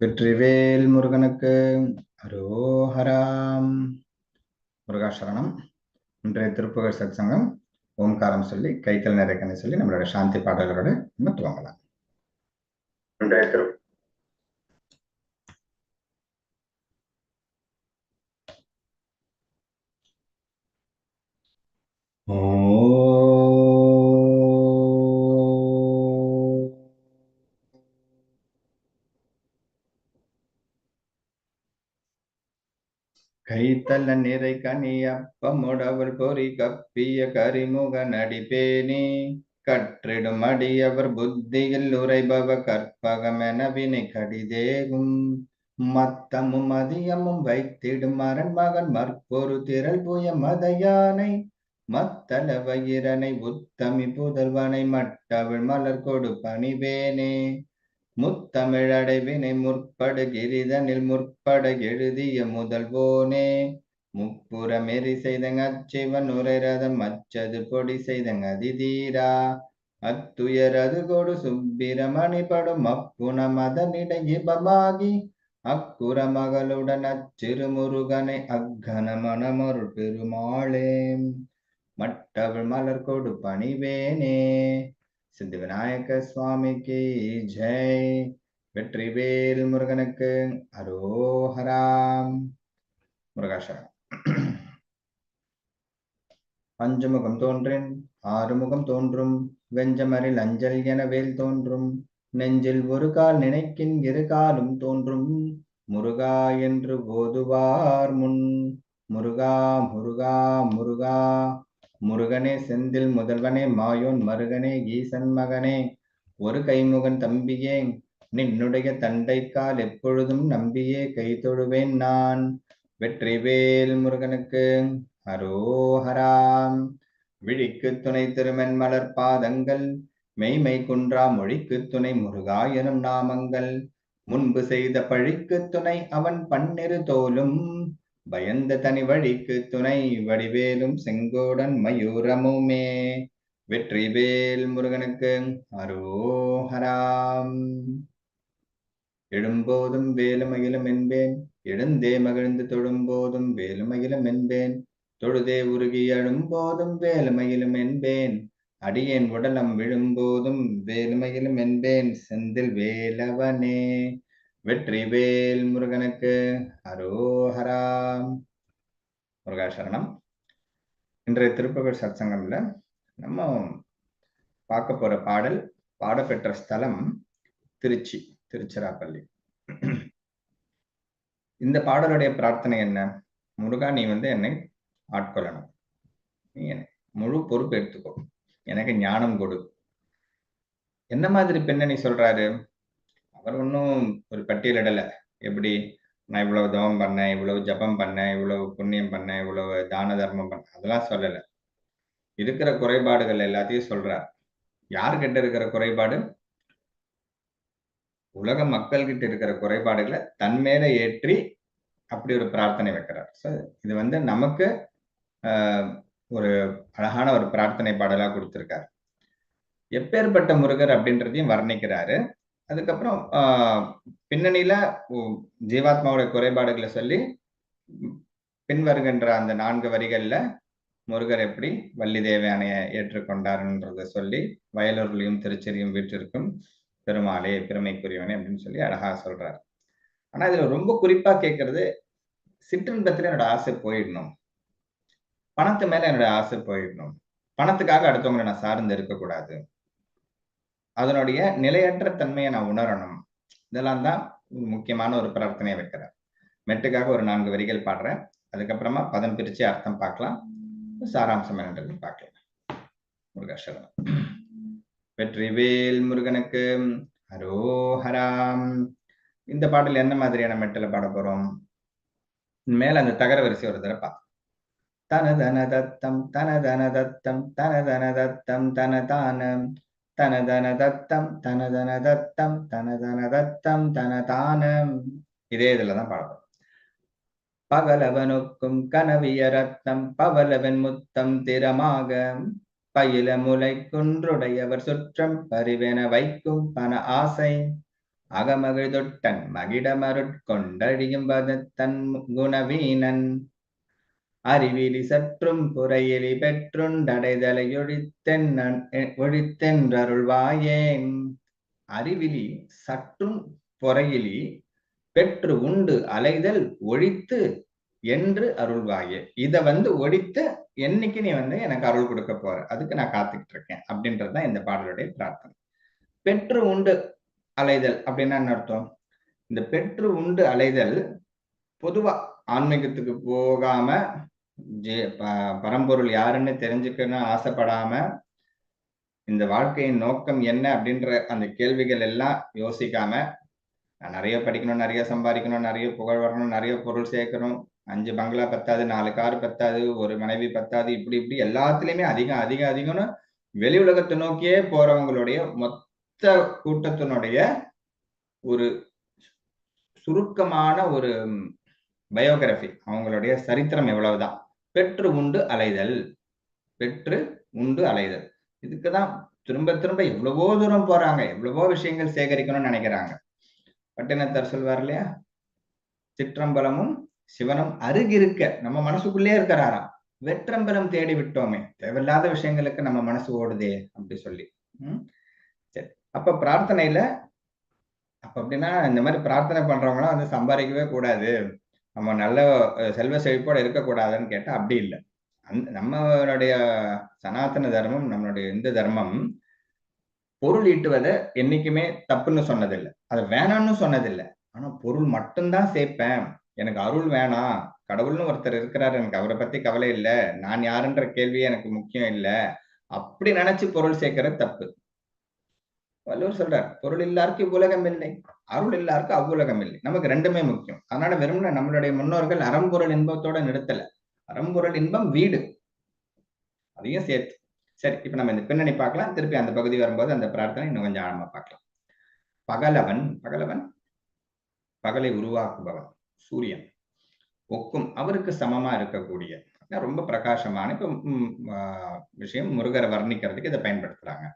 வெற்றிவேல் முருகனுக்கு அரோஹராம். முருகாசரணம். இன்றைய திருப்புகழ் சத்சங்கம். ஓம்காரம் சொல்லி கைத்தல் நிறைக்கன்னு சொல்லி நம்மளோட சாந்தி பாடல்களோட நம்ம துவங்கலாம். இன்றைய திரு கைத்தல நிறை கனியப்பமுடவர் பொறி கப்பிய கரிமுக நடிப்பேனே. கற்றிடும் அடியவர் புத்தியில் உரைபவ கற்பகமென வினை கடிதேகும். மத்தமும் மதியமும் வைத்திடும் அரண் மகன் மற்பொரு திரள் புய மதையானை. மத்தள வயிரனை உத்தமி புதல்வனை மட்டவள் மலர் கொடு பணிவேனே. முத்தமிழடைவினை முற்படு கிரிதனில் முற்பட எழுதிய முதல்வோனே முப்புறமெறி செய்தங்க அச்சிவன் உரைரதம் அச்சது பொடி செய்தங்க அதிதீரா அத்துயரது கொடு சுப்பிரமணி படும் அப்புன மதனிட இபமாகி அக்குற மகளுடன் அச்சிறு முருகனை அக்கன மனமருள் பெருமாளே மட்டவிழ் மலர் கொடு பணிவேனே. சித்தி விநாயக சுவாமிக்கு ஜெய். வெற்றிவேல் முருகனுக்கு அரோஹராம் முருகாஷா அஞ்சு முகம் தோன்றின் ஆறு முகம் தோன்றும் வெஞ்சமரில் அஞ்சல் என வேல் தோன்றும் நெஞ்சில் ஒரு கால் நினைக்கின் இரு காலும் தோன்றும் முருகா என்று ஓதுவார் முன் முருகா முருகா முருகா. முருகனே செந்தில் முதல்வனே மாயோன் மருகனே ஈசன் மகனே ஒரு கைமுகன் தம்பியே நின்னுடைய தண்டைக்கால் எப்பொழுதும் நம்பியே கை தொழுவேன் நான். வெற்றிவேல் முருகனுக்கு அரோஹராம் விழிக்கு துணை திருமென் மலர் பாதங்கள் மெய்மை குன்றா மொழிக்கு துணை முருகா எனும் நாமங்கள். முன்பு செய்த பழிக்கு துணை அவன் பன்னிரு தோலும் பயந்த தனி வழிக்கு துணை வடிவேலும் செங்கோடன் மயூரமுமே. வெற்றிவேல் முருகனுக்கு அரோஹராம். எழும்போதும் வேலுமகிலும் என்பேன். எழுந்தே மகிழ்ந்து தொழும்போதும் வேலுமகிலும் என்பேன். தொழுதே உருகி எழும்போதும் வேலுமகிலும் என்பேன். அடியேன் உடலம் விழும்போதும் வேலுமகிலும் என்பேன். செந்தில் வேலவனே. வெற்றிவேல் முருகனுக்கு அரோஹராம். முருகாசரணம். இன்றைய திருப்புகழ் சத்சங்கம்ல நம்ம பார்க்க போற பாடல் பாடப்பெற்ற ஸ்தலம் திருச்சி திருச்சிராப்பள்ளி. இந்த பாடலுடைய பிரார்த்தனை என்ன? முருகா நீ வந்து என்னை ஆட்கொள்ளணும். நீ முழு பொறுப்பு எடுத்துக்கோ. எனக்கு ஞானம் கொடு. என்ன மாதிரி பின்னணி சொல்றாரு? அவர் ஒன்றும் ஒரு பட்டியலிடலை எப்படி? நான் இவ்வளவு தவம் பண்ணேன் இவ்வளவு ஜபம் பண்ணேன் இவ்வளவு புண்ணியம் பண்ணேன் இவ்வளவு தான தர்மம் பண்ணேன். அதெல்லாம் சொல்லலை. இருக்கிற குறைபாடுகள் எல்லாத்தையும் சொல்றார். யார்கிட்ட இருக்கிற குறைபாடு? உலக மக்கள் கிட்ட இருக்கிற குறைபாடுகளை தன் மேல ஏற்றி அப்படி ஒரு பிரார்த்தனை வைக்கிறார். ஸோ இது வந்து நமக்கு ஒரு அழகான ஒரு பிரார்த்தனை பாடலா கொடுத்திருக்காரு. எப்பேற்பட்ட முருகர் அப்படின்றதையும் வர்ணிக்கிறாரு. அதுக்கப்புறம் பின்னணியில ஜீவாத்மாவுடைய குறைபாடுகளை சொல்லி பின்வருகின்ற அந்த நான்கு வரிகள்ல முருகர் எப்படி வள்ளி தேவையானைய ஏற்றுக்கொண்டார்ன்றத சொல்லி வயலூர்லையும் திருச்செரியும் வீட்டிற்கும் பெருமாளே பெருமைக்குரியவனே அப்படின்னு சொல்லி அழகா சொல்றாரு. ஆனா இதுல ரொம்ப குறிப்பா கேட்கறது சிற்றின்பத்துல என்னோட ஆசை போயிடணும். பணத்து மேல என்னோட ஆசை போயிடணும். பணத்துக்காக அடுத்தவங்களை நான் சார்ந்து இருக்கக்கூடாது. அதனுடைய நிலையற்ற தன்மையை நான் உணரணும். இதெல்லாம் தான் முக்கியமான ஒரு பிரார்த்தனையை வைக்கிறேன் மெட்டுக்காக ஒரு நான்கு வரிகள் பாடுறேன். அதுக்கப்புறமா பதம் பிரிச்சு அர்த்தம் பார்க்கலாம். சாராம்சம் என்னன்றது பார்க்கலாம். முருகாசரம் வெற்றிவேல் முருகனுக்கு ஹரோஹராம். இந்த பாடல் என்ன மாதிரியான மெட்டில் பாட போறோம்? மேல அந்த தகர வரிசை ஒரு தடவை பார்க்கலாம். தன தத்தம் தன தன தத்தம் தன தன தத்தம் தனதானம். தனதன தத்தம் தனதன தத்தம் தனதன தத்தம் தனதானம். இதே இதுலதான் பாடப்படும். பகலவனுக்கும் கனவிய ரத்தம் பவலவன் முத்தம் திறமாக. பயில முலை குன்றுடையவர் சுற்றம் பரிவென வைக்கும் பண ஆசை. அகமகிழ்தொட்டன் மகிடமருட்கொண்டழியும் தன் குணவீனன். அறிவிலி சற்றும் புறையிலி பெற்றுண்டடைதலை ஒழித்தென் ஒழித்தென்றருள்வாயேன் அறிவிலி சற்றும் பொறையிலி பெற்று உண்டு அலைதல் ஒழித்து என்று அருள்வாயே. இத வந்து ஒழித்து என்னைக்கு நீ வந்து எனக்கு அருள் கொடுக்க போற? அதுக்கு நான் காத்துக்கிட்டு இருக்கேன் அப்படின்றதுதான் இந்த பாடலுடைய பிரார்த்தனை. பெற்று உண்டு அலைதல் அப்படின்னா என்ன அர்த்தம்? இந்த பெற்று உண்டு அலைதல் பொதுவா ஆன்மீகத்துக்கு போகாம பரம்பொருள் யாருன்னு தெரிஞ்சுக்கணும்னு ஆசைப்படாம இந்த வாழ்க்கையின் நோக்கம் என்ன அப்படின்ற அந்த கேள்விகள் எல்லாம் யோசிக்காம நான் நிறைய படிக்கணும் நிறைய சம்பாதிக்கணும் நிறைய புகழ் வரணும் நிறைய பொருள் சேர்க்கணும். அஞ்சு பங்களா பத்தாது நாலு கார் பத்தாது ஒரு மனைவி பத்தாது இப்படி இப்படி எல்லாத்துலயுமே அதிகம் அதிகம் அதிகம்னு வெளி உலகத்தை நோக்கியே போறவங்களுடைய மொத்த கூட்டத்தினுடைய ஒரு சுருக்கமான ஒரு பயோகிராபி அவங்களுடைய சரித்திரம் எவ்வளவுதான். பெற்று உண்டு அலைதல். பெற்று உண்டு அலைதல். இதுக்குதான் திரும்ப திரும்ப எவ்வளவோ தூரம் போறாங்க எவ்வளவோ விஷயங்கள் சேகரிக்கணும்னு நினைக்கிறாங்க. பட்டினத்தர் சொல்வார் இல்லையா? சிற்றம்பலமும் சிவனும் அருகிருக்க நம்ம மனசுக்குள்ளே இருக்கிறாராம். வெற்றம்பலம் தேடி விட்டோமே தேவையில்லாத விஷயங்களுக்கு நம்ம மனசு ஓடுதே அப்படி சொல்லி. உம் சரி. அப்ப பிரார்த்தனையில அப்ப அப்படின்னா இந்த மாதிரி பிரார்த்தனை பண்றவங்களாம் வந்து சம்பாதிக்கவே கூடாது. நம்ம நல்ல செல்வ செழிப்போட இருக்கக்கூடாதுன்னு கேட்டால் அப்படி இல்லை. அந் நம்மளுடைய சனாதன தர்மம் நம்மளுடைய இந்த தர்மம் பொருள் ஈட்டுவதை என்னைக்குமே தப்புன்னு சொன்னதில்லை. அதை வேணாம்னு சொன்னதில்லை. ஆனா பொருள் மட்டும்தான் சேர்ப்பேன் எனக்கு அருள் வேணாம். கடவுள்னு ஒருத்தர் இருக்கிறாரு. எனக்கு அவரை பத்தி கவலை இல்லை. நான் யாருன்ற கேள்வி எனக்கு முக்கியம் இல்லை. அப்படி நினைச்சு பொருள் சேர்க்கறது தப்பு. வள்ளுவர் சொல்றார் பொருள் இல்லாருக்கு உலகம் இல்லை. அருள் எல்லாருக்கும் அவ்வுலகம் இல்லை. நமக்கு ரெண்டுமே முக்கியம். அதனால வெறும் நம்மளுடைய முன்னோர்கள் அறம்பொருள் இன்பத்தோட நிறுத்தல. அறம்பொருள் இன்பம் வீடு. அதையும் சேர்த்து. சரி இப்ப நம்ம இந்த பின்னணி பார்க்கலாம். திருப்பி அந்த பகுதி வரும்போது அந்த பிரார்த்தனை இன்னும் கொஞ்சம் ஆழமா பார்க்கலாம். பகலவன் பகலவன் பகலை உருவாக்குபவன் சூரியன். ஒக்கும் அவருக்கு சமமா இருக்கக்கூடிய ரொம்ப பிரகாசமான இப்ப விஷயம் முருகரை வர்ணிக்கிறதுக்கு இதை பயன்படுத்துறாங்க.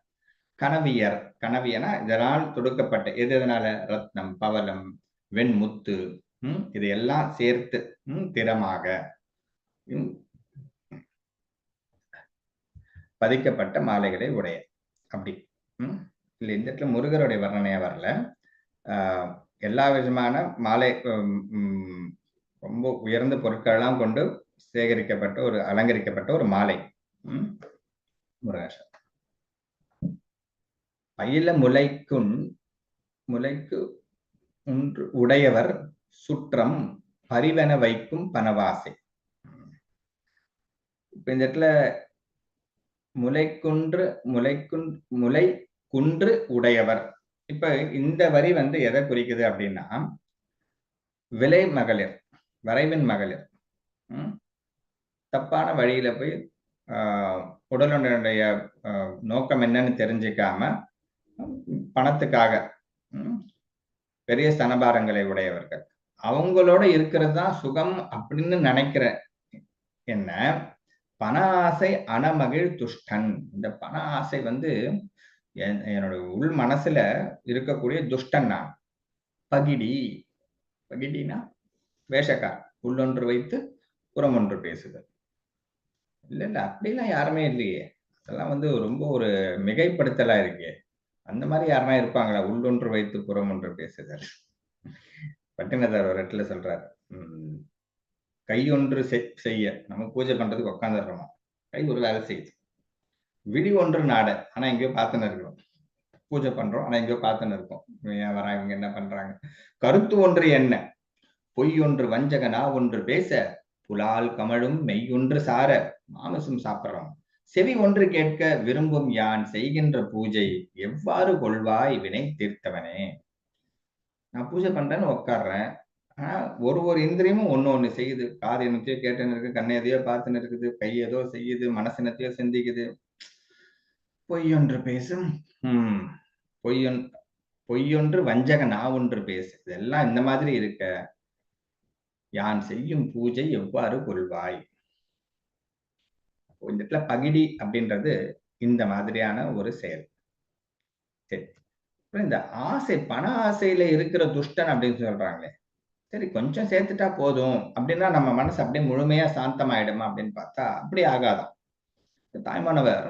கனவியர் கனவியனா இதனால் தொடுக்கப்பட்ட எது எதனால? ரத்னம் பவலம் வெண்முத்து உம் இதையெல்லாம் சேர்த்து உம் திறமாக பதிக்கப்பட்ட மாலைகளை உடைய அப்படி உம் இல்லை இந்த இடத்துல முருகருடைய வர்ணனையா வரல. ஆஹ் எல்லா விதமான மாலை ரொம்ப உயர்ந்த பொருட்களெல்லாம் கொண்டு சேகரிக்கப்பட்ட ஒரு அலங்கரிக்கப்பட்ட ஒரு மாலை உம் முருகேஷன் பயில முளைக்குன் முலைக்கு ஒன்று உடையவர் சுற்றம் பரிவன வைக்கும் பனவாசை இப்ப இந்த இடத்துல முலைக்குன்று முலைக்குன் முலை குன்று உடையவர். இப்ப இந்த வரி வந்து எதை குறிக்குது அப்படின்னா விலை மகளிர் வரைவின் மகளிர். தப்பான வழியில போய் உடலுடைய நோக்கம் என்னன்னு தெரிஞ்சுக்காம பணத்துக்காக பெரிய ஸ்தனபாரங்களை உடையவர்கள். அவங்களோட இருக்கிறது தான் சுகம் அப்படின்னு நினைக்கிற என்ன? பண ஆசை அனமகிழ் துஷ்டன் இந்த பண ஆசை வந்து என்னோட உள் மனசுல இருக்கக்கூடிய துஷ்டன் நான். பகிடி. பகிடினா வேஷக்கார். உள்ளொன்று வைத்து புறம் ஒன்று பேசுதல். இல்ல இல்ல அப்படிலாம் யாருமே இல்லையே. அதெல்லாம் வந்து ரொம்ப ஒரு மிகைப்படுத்தலா இருக்கே. அந்த மாதிரி யாருன்னா இருப்பாங்களா? உள்ளொன்று வைத்து புறம் ஒன்று பேசுதல். பட்டினத்தார் ஒரு இடத்துல சொல்றாரு. உம் கையொன்று செய்ய. நம்ம பூஜை பண்றதுக்கு உட்காந்துடுறோமா கை ஒரு வேலை செய்யுது. விழி ஒன்று நாட. ஆனா எங்கேயோ பார்த்துன்னு இருக்கிறோம் பூஜை பண்றோம். ஆனா எங்கேயோ பார்த்துன்னு இருக்கோம். ஏன் வரா இவங்க என்ன பண்றாங்க? கருத்து ஒன்று என்ன? பொய் ஒன்று வஞ்சகனா ஒன்று பேச. புலால் கமழும் மெய் ஒன்று சார. மாமசம் சாப்பிட்றோம். செவி ஒன்று கேட்க விரும்பும் யான் செய்கின்ற பூஜை எவ்வாறு கொள்வாய் வினை தீர்த்தவனே? நான் பூஜை பண்றேன்னு உட்காடுறேன் ஆனா ஒரு ஒரு இந்திரியமும் ஒன்னு ஒண்ணு செய்யுது. காது என்னத்தையோ கேட்டுன்னு இருக்கு கண்ணை எதையோ பார்த்துன்னு இருக்குது கை ஏதோ செய்யுது மனசினத்தையோ சிந்திக்குது. பொய்யொன்று பேசும் ஹம் பொய்யொன் பொய்யொன்று வஞ்சக நான் ஒன்று பேசு. இதெல்லாம் இந்த மாதிரி இருக்க. யான் செய்யும் பூஜை எவ்வாறு கொள்வாய்? இந்த இடத்துல பகிடி அப்படின்றது இந்த மாதிரியான ஒரு செயல். சரி. அப்புறம் இந்த ஆசை பண ஆசையில இருக்கிற துஷ்டன் அப்படின்னு சொல்றாங்களே. சரி கொஞ்சம் சேர்த்துட்டா போதும் அப்படின்னா நம்ம மனசு அப்படியே முழுமையா சாந்தமாயிடுமா அப்படின்னு பார்த்தா அப்படி ஆகாதான் தாய்மானவர்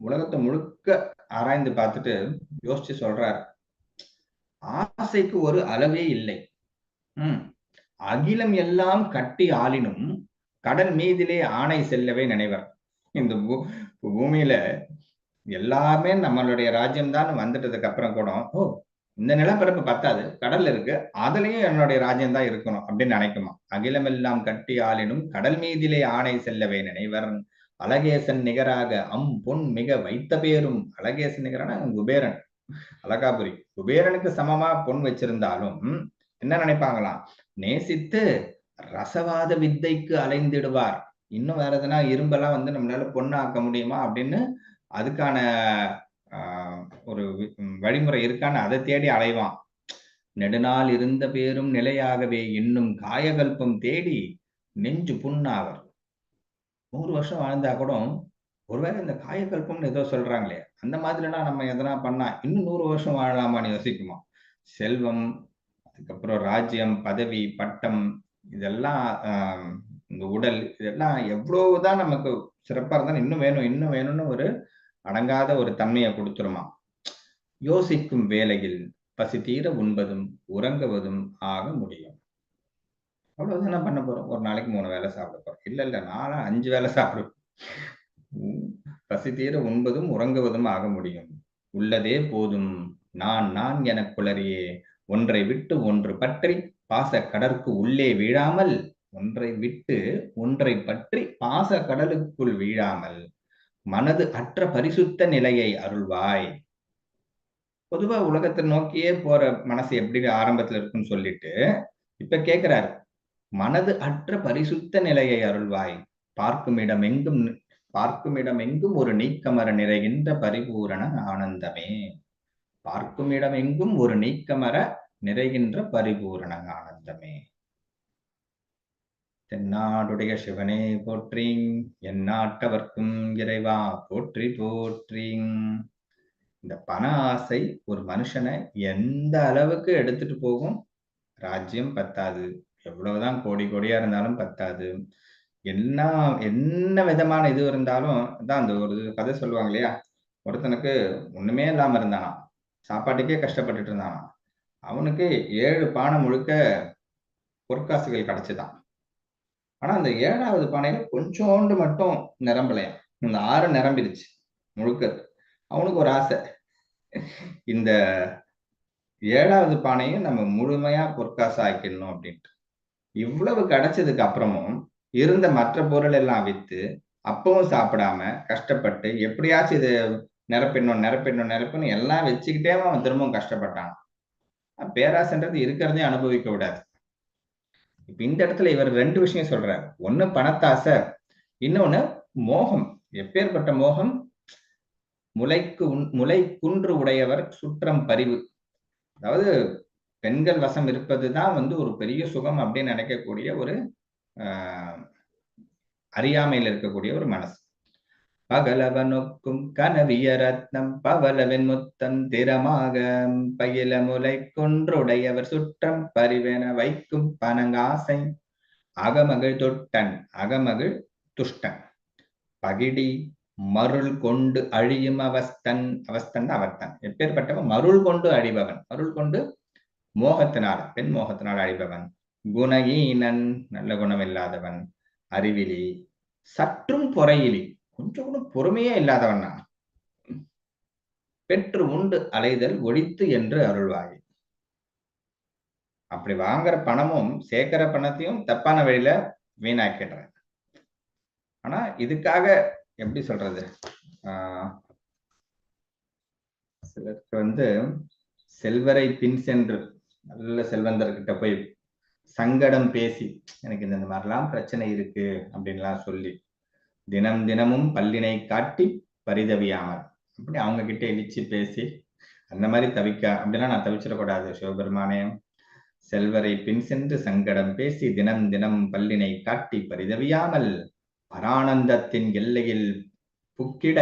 உலகத்தை முழுக்க ஆராய்ந்து பார்த்துட்டு யோசிச்சு சொல்றாரு. ஆசைக்கு ஒரு அளவே இல்லை. உம் அகிலம் எல்லாம் கட்டி ஆளினும் கடல் மீதிலே ஆணை செல்லவே நினைவர். இந்த பூ பூமியில எல்லாமே நம்மளுடைய ராஜ்யம்தான் வந்துட்டதுக்கு அப்புறம் கூட ஓ இந்த நிலப்பரப்பு பத்தாது கடல் இருக்கு அதுலயும் என்னுடைய ராஜ்யம் தான் இருக்கணும் அப்படின்னு நினைக்குமா? அகிலமெல்லாம் கட்டி ஆளினும் கடல் மீதிலே ஆணை செல்லவே நினைவர். அழகேசன் நிகராக அம் பொன் மிக வைத்த பேரும். அழகேசன் நிகரான குபேரன் அழகாபுரி. குபேரனுக்கு சமமா பொன் வச்சிருந்தாலும் என்ன நினைப்பாங்களாம்? நேசித்து ரசவாத வித்தைக்கு அலைந்திடுவார். இன்னும் வேற எதுனா இரும்பெல்லாம் வந்து நம்மளால பொண்ணாக்க முடியுமா அப்படின்னு அதுக்கான ஒரு வழிமுறை இருக்கான்னு அதை தேடி அலைவான். நெடுநாள் இருந்த பேரும் நிலையாகவே இன்னும் காயகல்பம் தேடி நெஞ்சு புண்ணாவர். நூறு வருஷம் வாழ்ந்தா கூட ஒருவேளை இந்த காயக்கல்பம்னு ஏதோ சொல்றாங்களே அந்த மாதிரிலாம் நம்ம எதனா பண்ணா இன்னும் நூறு வருஷம் வாழலாமான்னு யோசிக்குமா? செல்வம் அதுக்கப்புறம் ராஜ்யம் பதவி பட்டம் இதெல்லாம் இந்த உடல் இதெல்லாம் எவ்வளவுதான் நமக்கு சிறப்பா இருந்தாலும் இன்னும் வேணும் இன்னும் வேணும்னு ஒரு அடங்காத ஒரு தன்மையை கொடுத்துருமா? யோசிக்கும் வேலையில் பசி தீர உண்பதும் உறங்குவதும் ஆக முடியும். அவ்வளவுதானே பண்ண போறோம். ஒரு நாளைக்கு மூணு வேலை சாப்பிட போறோம். இல்ல இல்ல நாலா அஞ்சு வேலை சாப்பிடுவோம் பசி தீர உண்பதும் உறங்குவதும் ஆக முடியும். உள்ளதே போதும். நான் நான் என குளறியே. ஒன்றை விட்டு ஒன்று பற்றி பாச கடற்கு உள்ளே வீழாமல் ஒன்றை விட்டு ஒன்றை பற்றி பாச கடலுக்குள் வீழாமல் மனது அற்ற பரிசுத்த நிலையை அருள்வாய். பொதுவா உலகத்தை நோக்கியே போற மனசு எப்படி ஆரம்பத்துல இருக்குன்னு சொல்லிட்டு இப்ப கேக்குறாரு. மனது அற்ற பரிசுத்த நிலையை அருள்வாய். பார்க்கும் இடம் எங்கும் பார்க்கும் இடம் எங்கும் ஒரு நீக்கமர நிறைகின்ற பரிபூரண ஆனந்தமே. பார்க்கும் இடம் எங்கும் ஒரு நீக்கமர நிறைகின்ற பரிபூரண ஆனந்தமே தென்னாடுடைய சிவனே போற்றிங் என் நாட்டவர்க்கும் இறைவா போற்றி போற்றிங். இந்த பண ஆசை ஒரு மனுஷனை எந்த அளவுக்கு எடுத்துட்டு போகும்? ராஜ்யம் பத்தாது. எவ்வளவுதான் கோடி கோடியா இருந்தாலும் பத்தாது. என்ன என்ன விதமான இது இருந்தாலும் தான் அந்த ஒரு கதை சொல்லுவாங்க இல்லையா? ஒருத்தனுக்கு ஒண்ணுமே இல்லாம இருந்தானா சாப்பாட்டுக்கே கஷ்டப்பட்டுட்டு இருந்தானா அவனுக்கு ஏழு பானை முழுக்க பொற்காசுகள் கிடைச்சுதான். ஆனா அந்த ஏழாவது பானையில கொஞ்சோண்டு மட்டும் நிரம்பலையாம் இந்த ஆறு நிரம்பிடுச்சு முழுக்க. அவனுக்கு ஒரு ஆசை. இந்த ஏழாவது பானையும் நம்ம முழுமையா பொற்காசு ஆக்கிடணும் அப்படின்ட்டு. இவ்வளவு கிடைச்சதுக்கு அப்புறமும் இருந்த மற்ற பொருள் எல்லாம் வித்து அப்பவும் சாப்பிடாம கஷ்டப்பட்டு எப்படியாச்சும் இது நிரப்பிடணும் நிரப்பிடணும் நிரப்பணும் எல்லாம் வச்சுக்கிட்டே அவன் திரும்பவும் கஷ்டப்பட்டான். பேராசன்றது இருக்கிறதே அனுபவிக்க விடாது. இப்ப இந்த இடத்துல இவர் ரெண்டு விஷயம் சொல்றாரு. ஒண்ணு பணத்தாசை இன்னொன்னு மோகம். எப்பேற்பட்ட மோகம்? முளைக்கு முளை குன்று உடையவர் சுற்றம் பரிவு. அதாவது பெண்கள் வசம் இருப்பதுதான் வந்து ஒரு பெரிய சுகம் அப்படின்னு நினைக்கக்கூடிய ஒரு அறியாமையில் இருக்கக்கூடிய ஒரு மனசு. அகலவனுக்கும் கனவிய ரத்னம் பவலவின் முத்தம் திறமாக பயில முலை கொன்றுடையவர் சுற்றம் பரிவென வைக்கும் பனங்காசை. அகமகிழ் தொட்டன் அகமகிழ் துஷ்டன். பகிடி மருள் கொண்டு அழியும் அவஸ்தன் அவஸ்தன் அவர்த்தன். எப்பேற்பட்டவன்? மருள் கொண்டு அழிபவன். மருள் கொண்டு மோகத்தினால் பெண் மோகத்தினால் அழிபவன். குணஈனன் நல்ல குணம் இல்லாதவன் அறிவிலி சற்றும் பொறையிலி கொஞ்சம் கூட பொறுமையே இல்லாதவன் நான். பெற்று உண்டு அலைதல் ஒழித்து என்று அருள்வாய். அப்படி வாங்குற பணமும் சேர்க்கிற பணத்தையும் தப்பான வழியில வீணாக்கிடுறேன். ஆனா இதுக்காக எப்படி சொல்றது? ஆஹ் சிலருக்கு வந்து செல்வரை பின் சென்று நல்ல செல்வந்தர்கிட்ட போய் சங்கடம் பேசி எனக்கு இந்த மாதிரிலாம் பிரச்சனை இருக்கு அப்படின்லாம் சொல்லி தினம் தினமும் பல்லினை காட்டி பரிதவியாமல் அப்படி அவங்க கிட்ட இழிச்சு பேசி அந்த மாதிரி தவிக்க அப்படிலாம் நான் தவிச்சிடக்கூடாது. சிவபெருமானே செல்வரை பின் சென்று சங்கடம் பேசி தினம் தினம் பல்லினை காட்டி பரிதவியாமல் பரானந்தத்தின் எல்லையில் புக்கிட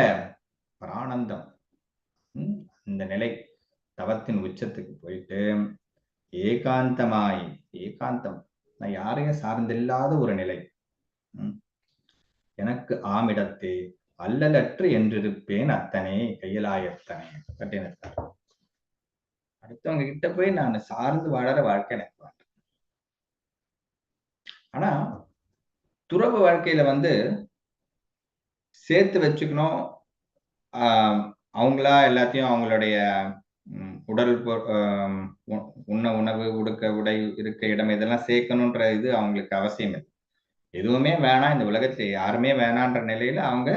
பரானந்தம். இந்த நிலை தவத்தின் உச்சத்துக்கு போயிட்டு ஏகாந்தமாய் ஏகாந்தம். நான் யாரையும் சார்ந்தில்லாத ஒரு நிலை. ம். எனக்கு ஆமிடத்தே அல்லலற்று என்றிருப்பேன் அத்தனே கையிலாயத்தனே. கட்டினத்தார். அடுத்தவங்க கிட்ட போய் நான் சார்ந்து வாழற வாழ்க்கை எனக்கு ஆனா துறவு வாழ்க்கையில வந்து சேர்த்து வச்சுக்கணும். ஆஹ் அவங்களா எல்லாத்தையும் அவங்களுடைய உடல் உ- உண்ண உணவு உடுக்க உடை இருக்க இடம் இதெல்லாம் சேர்க்கணுன்ற இது அவங்களுக்கு அவசியம் இல்லை. எதுவுமே வேணாம் இந்த உலகத்துல யாருமே வேணான்ற நிலையில அவங்க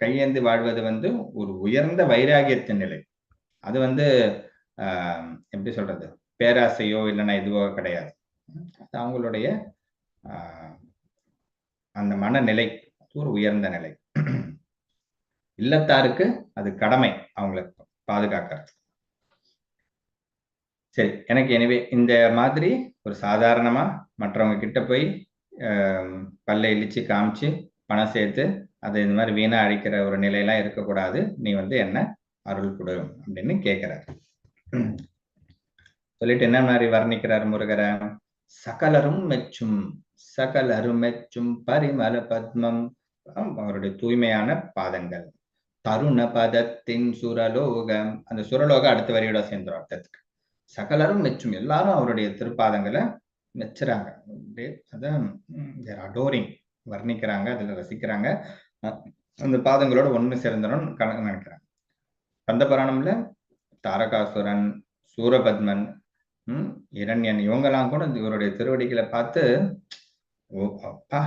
கையேந்து வாழ்வது வந்து ஒரு உயர்ந்த வைராகியத்தின் நிலை. அது வந்து ஆஹ் எப்படி சொல்றது? பேராசையோ இல்லைன்னா இதுவோ கிடையாது. அது அவங்களுடைய ஆஹ் அந்த மனநிலை ஒரு உயர்ந்த நிலை. இல்லத்தாருக்கு அது கடமை அவங்களை பாதுகாக்கிறது. சரி எனக்கு எனவே இந்த மாதிரி ஒரு சாதாரணமா மற்றவங்க கிட்ட போய் பல்லை இழிச்சு காமிச்சு பணம் சேர்த்து அதை இந்த மாதிரி வீணா அழிக்கிற ஒரு நிலையெல்லாம் இருக்கக்கூடாது. நீ வந்து என்ன அருள் கொடு அப்படின்னு கேட்கிறார். சொல்லிட்டு என்ன மாதிரி வர்ணிக்கிறார் முருகரை? சகலரும் மெச்சும் சகலரும் மெச்சும் பரிமல பத்மம். அவருடைய தூய்மையான பாதங்கள். தருண பதத்தின் சுரலோகம். அந்த சுரலோகம் அடுத்த வரியோட சேர்ந்துடும் அர்த்தத்துக்கு. சகலரும் மெச்சும். எல்லாரும் அவருடைய திருப்பாதங்களை மெச்சுறாங்க அதான் அடோரிங் வர்ணிக்கிறாங்க அதில் ரசிக்கிறாங்க. அந்த பாதங்களோட ஒன்று சேர்ந்தனும் நினைக்கிறாங்க கந்த புராணம்ல தாரகாசுரன் சூரபத்மன் உம் இரண்யன் இவங்கெல்லாம் கூட இவருடைய திருவடிகளை பார்த்து ஓ அப்பா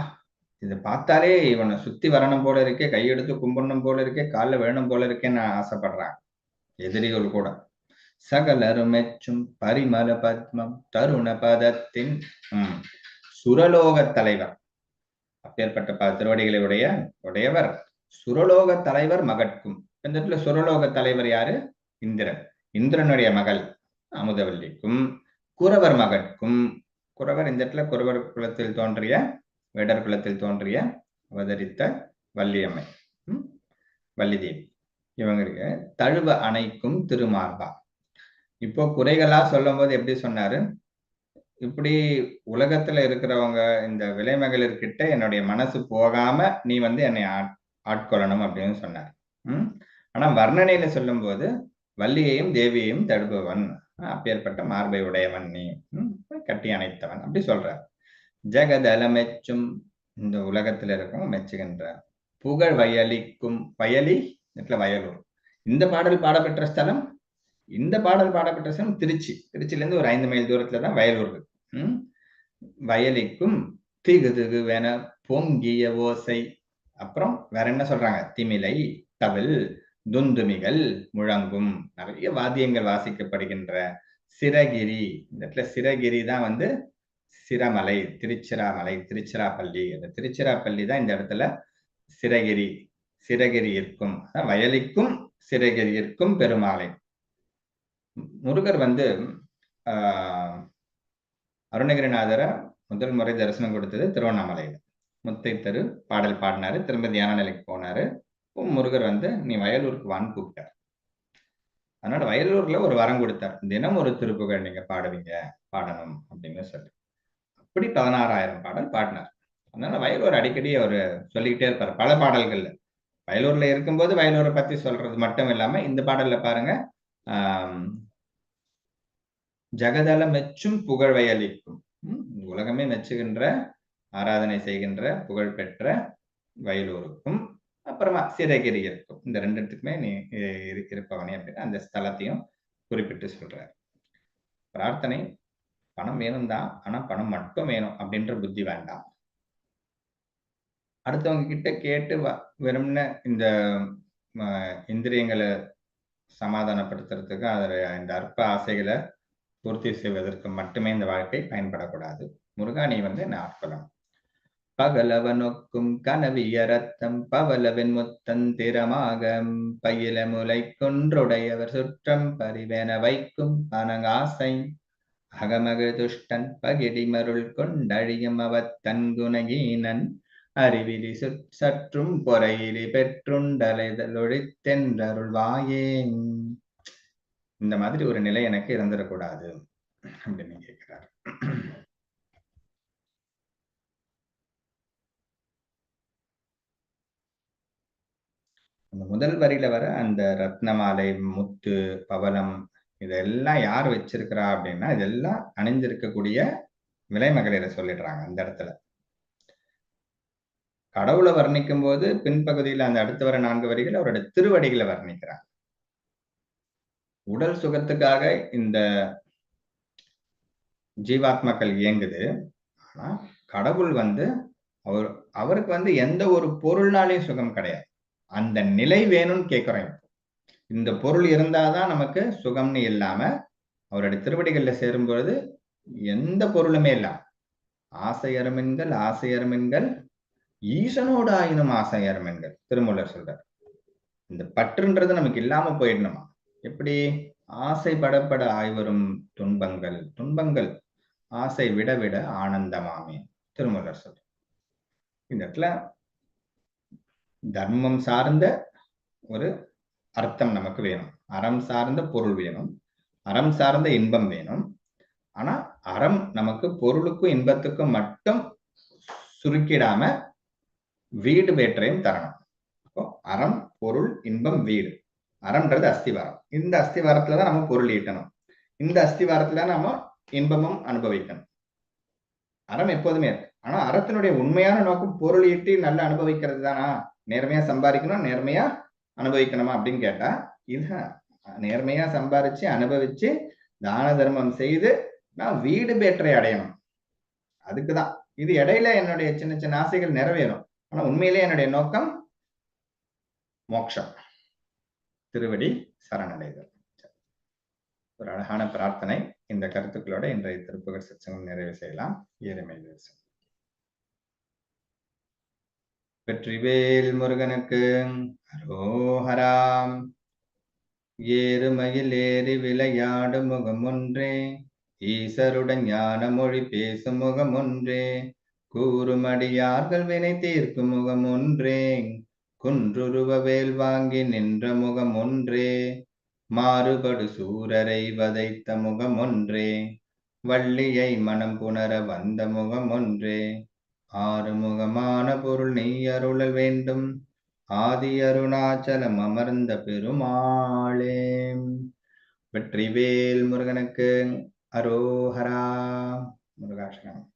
இதை பார்த்தாலே இவனை சுத்தி வரணும் போல இருக்கே கையெடுத்து கும்பிடணும் போல இருக்கே காலில் வேணும் போல இருக்கேன்னு ஆசைப்படுறான். எதிரிகள் கூட. சகல மெச்சும் பரிமல பத்மம் தருண பதத்தின் உம் சுரலோக தலைவர். அப்பேற்பட்ட ப உடையவர். சுரலோக தலைவர் மகட்கும். இந்த இடத்துல சுரலோக தலைவர் யாரு? இந்திரன். இந்திரனுடைய மகள் அமுதவல்லிக்கும் குறவர் மகட்கும். குறவர் இந்த இடத்துல குறவர் குலத்தில் தோன்றிய வேடர் குலத்தில் தோன்றிய அவதரித்த வள்ளியம்மை. வள்ளிதேவி. இவங்களுக்கு தழுவ அணைக்கும் திருமார்பா. இப்போ குறைகளா சொல்லும் போது எப்படி சொன்னாரு? இப்படி உலகத்துல இருக்கிறவங்க இந்த விலைமகளிர்கிட்ட என்னுடைய மனசு போகாம நீ வந்து என்னை ஆட்- ஆட்கொள்ளணும் அப்படின்னு சொன்னார். ம்? ஆனா வர்ணனையில சொல்லும்போது வள்ளியையும் தேவியையும் தடுப்பவன் அப்பேற்பட்ட மார்பை உடையவன் நீ. கட்டி அணைத்தவன். அப்படி சொல்றார். ஜெகதல மெச்சும் இந்த உலகத்துல இருக்கவங்க மெச்சுகின்ற புகழ் வயலிக்கும் வயலி இடத்துல வயலூர். இந்த பாடல் பாடப்பெற்ற ஸ்தலம் இந்த பாடல் பாடப்பட்ட ஸ்தலம் திருச்சி. திருச்சில இருந்து ஒரு ஐந்து மைல் தூரத்துல தான் வயலூர் இருக்கு. ம்? வயலிக்கும் திகு திகுவென பொங்கிய ஓசை. அப்புறம் வேற என்ன சொல்றாங்க? திமிலை தவில் துந்துமிகள் முழங்கும். நிறைய வாத்தியங்கள் வாசிக்கப்படுகின்ற சிரகிரி இந்த இடத்துல சிரகிரி தான் வந்து சிரமலை திருச்சிராமலை திருச்சிராப்பள்ளி. அந்த திருச்சிராப்பள்ளி தான் இந்த இடத்துல சிரகிரி சிரகிரி இருக்கும். அதான் வயலிக்கும் சிரகிரி இருக்கும் பெருமாளை. முருகர் வந்து ஆஹ் அருணகிரிநாதரை முதல் முறை தரிசனம் கொடுத்தது திருவண்ணாமலையில. முத்தை தெரு பாடல் பாடினாரு திரும்ப தியான நிலைக்கு போனாரு. முருகர் வந்து நீ வயலூருக்கு வான்னு கூப்பிட்டார். அதனால வயலூர்ல ஒரு வரம் கொடுத்தார். தினம் ஒரு திருப்புகழ் நீங்க பாடுவீங்க பாடணும் அப்படின்னு சொல்லி. அப்படி பதினாறாயிரம் பாடல் பாடினார். அதனால வயலூர் அடிக்கடி அவர் சொல்லிக்கிட்டே இருப்பார் பல பாடல்கள்ல. வயலூர்ல இருக்கும்போது வயலூரை பத்தி சொல்றது மட்டும் இல்லாம இந்த பாடல்ல பாருங்க ஆஹ் ஜகதல மெச்சும் புகழ்வை அளிக்கும் உலகமே மெச்சுகின்ற ஆராதனை செய்கின்ற புகழ் பெற்ற வயலூருக்கும் அப்புறமா சிறகிரி இருக்கும் இந்த ரெண்டுத்துக்குமே நீ இருப்பவனே அப்படின்னு அந்த ஸ்தலத்தையும் குறிப்பிட்டு சொல்றார். பிரார்த்தனை பணம் வேணும் தான் ஆனா பணம் மட்டும் வேணும் அப்படின்ற புத்தி வேண்டாம். அடுத்தவங்க கிட்ட கேட்டு வ- வெறும்னு இந்த ம, இந்திரியங்களை சமாதானப்படுத்துறதுக்கு அதில் இந்த அற்ப ஆசைகளை பூர்த்தி செய்வதற்கு மட்டுமே இந்த வாழ்க்கை பயன்படக்கூடாது. முருகானி வந்து என்ன ஆட்கொள்ளணும்? பகலவனொக்கும் கனவிய ரத்தம் பவலவின் முத்தந்திரமாக பயில முலை கொன்றுடையவர் சுற்றம் பரிவென வைக்கும் அனங்காசை அகமக துஷ்டன் பகிடி மருள் கொண்டழியும் அவத் தன்குணகீனன். அறிவிலி சுற்- சற்றும் பொறையிலி பெற்றுண்டலைதலொழித்தென்றருள் வாயே இந்த மாதிரி ஒரு நிலை எனக்கு இருந்துடக்கூடாது அப்படின்னு கேட்கிறார் அந்த முதல் வரியில வர அந்த ரத்னமாலை முத்து பவளம் இதெல்லாம் யார் வச்சிருக்கிறா அப்படின்னா இதெல்லாம் அணிஞ்சிருக்கக்கூடிய விலைமகளிரை சொல்லிடுறாங்க அந்த இடத்துல. கடவுளை வர்ணிக்கும் போது பின்பகுதியில் அந்த அடுத்து வர நான்கு வரிகள் அவரோட திருவடிகளை வர்ணிக்கிறாங்க. உடல் சுகத்துக்காக இந்த ஜீவாத்மாக்கள் இயங்குது. ஆனா கடவுள் வந்து அவர் அவருக்கு வந்து எந்த ஒரு பொருள்னாலையும் சுகம் கிடையாது. அந்த நிலை வேணும்னு கேட்கிறோம் இந்த பொருள் இருந்தாதான் நமக்கு சுகம்னு இல்லாம அவருடைய திருவடிகள்ல சேரும் பொழுது எந்த பொருளுமே இல்லாம ஆசையரமென்கள் ஆசையரமென்கள் ஈசனோட ஆயினும் ஆசையரமென்கள் திருமூலர் சொல்றார். இந்த பற்றுன்றது நமக்கு இல்லாம போயிடணுமா? எப்படி? ஆசைப்படப்பட ஆய்வரும் துன்பங்கள் துன்பங்கள் ஆசை விட விட ஆனந்தமாமே. திருமலர் சொல். இந்த இடத்துல தர்மம் சார்ந்த ஒரு அர்த்தம் நமக்கு வேணும். அறம் சார்ந்த பொருள் வேணும். அறம் சார்ந்த இன்பம் வேணும். ஆனா அறம் நமக்கு பொருளுக்கும் இன்பத்துக்கும் மட்டும் சுருக்கிடாம வீடு வேற்றையும் தரணும். அப்போ அறம் பொருள் இன்பம் வீடு. அறம்ன்றது அஸ்திவாரம். இந்த அஸ்திவாரத்துல தான் நம்ம பொருள் ஈட்டணும். இந்த அஸ்திவாரத்துல நம்ம இன்பமும் அனுபவிக்கணும். அறம் எப்போதுமே இருக்கு. ஆனா அறத்தினுடைய உண்மையான நோக்கம் பொருள் ஈட்டி நல்லா அனுபவிக்கிறது தானா நேர்மையா சம்பாதிக்கணும் நேர்மையா அனுபவிக்கணுமா அப்படின்னு கேட்டா இது நேர்மையா சம்பாரிச்சு அனுபவிச்சு தான தர்மம் செய்து நான் வீடு பேற்றை அடையணும். அதுக்குதான் இது இடையில என்னுடைய சின்ன சின்ன ஆசைகள் நிறைவேறும். ஆனா உண்மையிலே என்னுடைய நோக்கம் மோட்சம் திருவடி சரணடைதல். ஒரு அழகான பிரார்த்தனை இந்த கருத்துக்களோட இன்றைய திருப்புகழ் சச்சங்கம் நிறைவு செய்யலாம். ஏறுமை தேசம் வெற்றிவேல் முருகனுக்கு அரோஹராம். ஏறுமையில் ஏறி விளையாடும் முகம் ஒன்றே ஈசருடன் ஞான மொழி பேசும் முகம் ஒன்றே கூறுமடியார்கள் வினை தீர்க்கும் முகம் ஒன்றே குன்றுருவ வேல் வாங்கி நின்ற முகம் ஒன்றே மாறுபடு சூரரை வதைத்த முகம் ஒன்றே வள்ளியை மனம் புணர வந்த முகம் ஒன்றே ஆறுமுகமான பொருள் நீ அருளல் வேண்டும் ஆதி அருணாச்சலம் அமர்ந்த பெருமாளே. வெற்றிவேல் முருகனுக்கு அரோஹரா முருகாசனம்